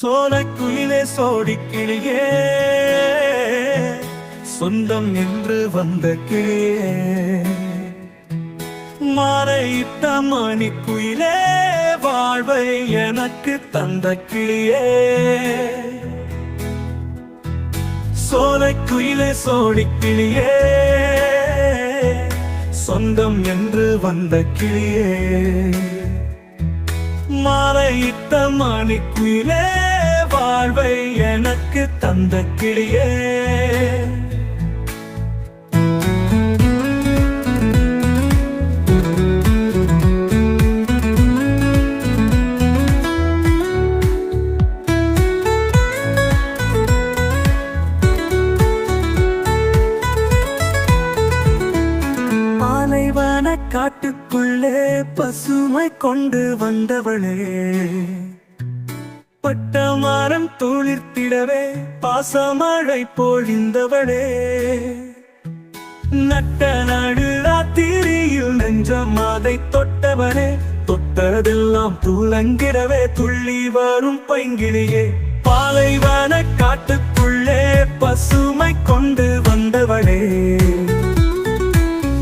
சோலைக்குயிலே சோடி கிளியே சொந்தம் என்று வந்த கிளியே. மாலையிட்ட மணிக்குயிலே வாழ்வை எனக்கு தந்த கிளியே. சோலைக்குயிலே சோடி கிளியே சொந்தம் என்று வந்த கிளியே. மாலையிட்ட மணிக்குயிலே வாழ்வை எனக்கு தந்த கிளியே. காட்டுக்குள்ளே பசுமை கொண்டு வந்தவளே. பட்ட மரம் துளிர்த்திடவே பாசமழை பொழிந்தவளே. நட்ட நாடு ராத்திரியில் நெஞ்சம் அதை தொட்டவனே. தொட்டதெல்லாம் துலங்கிடவே துள்ளி வரும் பைங்கிலியே பாலைவன காட்டுக்குள்ளே பசுமை கொண்டு வந்தவளே.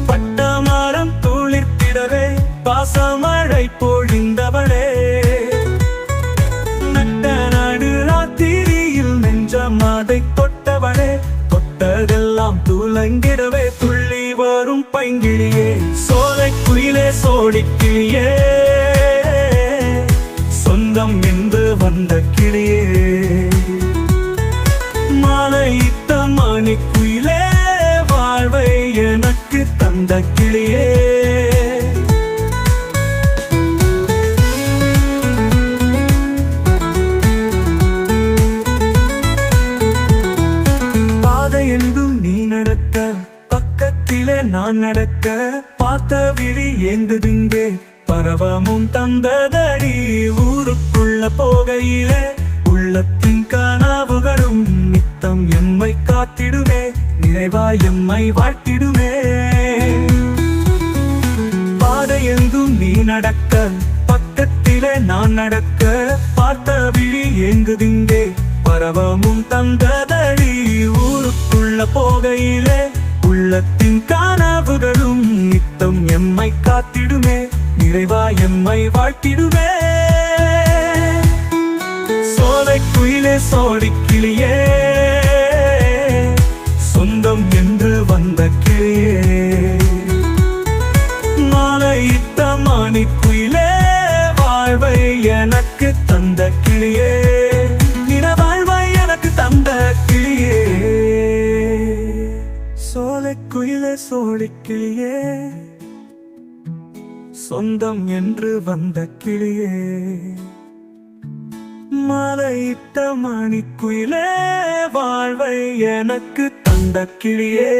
பட்ட மரம் துளிர்த்திடவே பாசமழை பொழிந்தவளே. நெஞ்சம் தொட்டவனே தொட்டதெல்லாம் துலங்கிடவே. துள்ளி வரும் பைங்கிழியே சோலை குயிலே சோடிக்கிளியே. சொந்தம் என்று வந்த கிளியே மாலை நான் நடக்க பார்த்த விழி ஏங்குதுங்கே பரவமும் தந்ததடி ஊருக்குள்ள போகையிலே உள்ளத்தின் கனவுகளும் நித்தம் எம்மை காத்திடுமே நிறைவாய் எம்மை வாழ்த்திடுமே. பாதையெங்கும் நீ நடக்க பக்கத்திலே நான் நடக்க பார்த்த விழி ஏங்குதிங்கே பரவமும் தந்ததடி ஊருக்குள்ள போகையிலே உள்ளத்தின் கனவுகளும் நித்தம் எம்மை காத்திடுமே. நிறைவா எம்மை வாழ்த்திடுமே. சோலை குயிலே சோடி கிளியே. சொந்தம் என்று வந்த கிளியே. மாலையிட்ட மணிக்குயிலே வாழ்வை கிளியே சொந்தம் என்று வந்த கிளியே மலையிட்ட மணிக்குயிலே வாழ்வை எனக்கு தந்த கிளியே.